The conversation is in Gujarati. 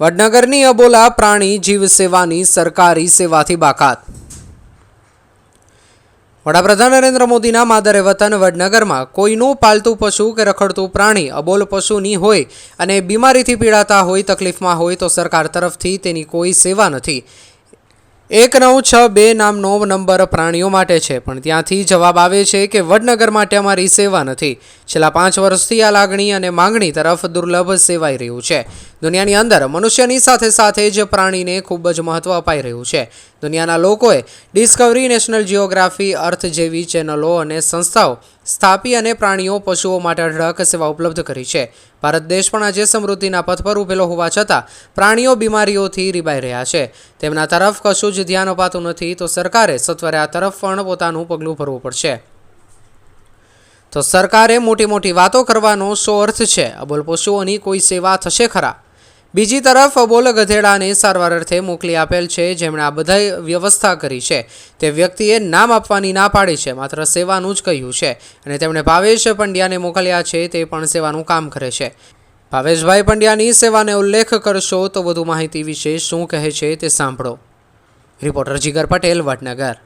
વડનગરની અબોલા પ્રાણી જીવ સેવાની સરકારી સેવાથી બાકાત. વડાપ્રધાન નરેન્દ્ર મોદીના માદરે વતન વડનગરમાં કોઈનું પાલતું પશુ કે રખડતું પ્રાણી અબોલ પશુની હોય અને બીમારીથી પીડાતા હોય, તકલીફમાં હોય તો સરકાર તરફથી તેની કોઈ સેવા નથી. એક નવ છ બે નામનો નંબર પ્રાણીઓ માટે છે, પણ ત્યાંથી જવાબ આવે છે કે વડનગર માટે અમારી સેવા નથી. છેલ્લા પાંચ વર્ષથી આ લાગણી અને માંગણી તરફ દુર્લભ સેવાઈ રહ્યું છે. દુનિયાની અંદર મનુષ્યની સાથે સાથે જ પ્રાણીને ખૂબ જ મહત્ત્વ અપાઈ રહ્યું છે. દુનિયાના લોકોએ ડિસ્કવરી, નેશનલ જિયોગ્રાફી અર્થ જેવી ચેનલો અને સંસ્થાઓ સ્થાપી અને પ્રાણીઓ, પશુઓ માટે અઢળક સેવા ઉપલબ્ધ કરી છે. ભારત દેશ પણ આજે સમૃદ્ધિના પથ પર ઉભેલો હોવા છતાં પ્રાણીઓ બીમારીઓથી રીબાઈ રહ્યા છે. તેમના તરફ કશું જ ધ્યાન અપાતું નથી તો સરકારે સત્વરે આ તરફ પણ પોતાનું પગલું ભરવું પડશે. તો સરકારે મોટી મોટી વાતો કરવાનો શો અર્થ છે? અબોલ પશુઓની કોઈ સેવા થશે ખરા? બીજી તરફ અબોલ ગધેડાને સારવાર અર્થે મોકલી આપેલ છે, જેમણે આ બધા વ્યવસ્થા કરી છે. તે વ્યક્તિએ નામ આપવાની ના પાડી છે, માત્ર સેવાનું જ કહ્યું છે. અને તેમણે ભાવેશ પંડ્યાને મોકલ્યા છે, તે પણ સેવાનું કામ કરે છે. ભાવેશભાઈ પંડ્યાની સેવાને ઉલ્લેખ કરશો તો વધુ માહિતી વિશે શું કહે છે તે સાંભળો. રિપોર્ટર જીગર પટેલ, વડનગર.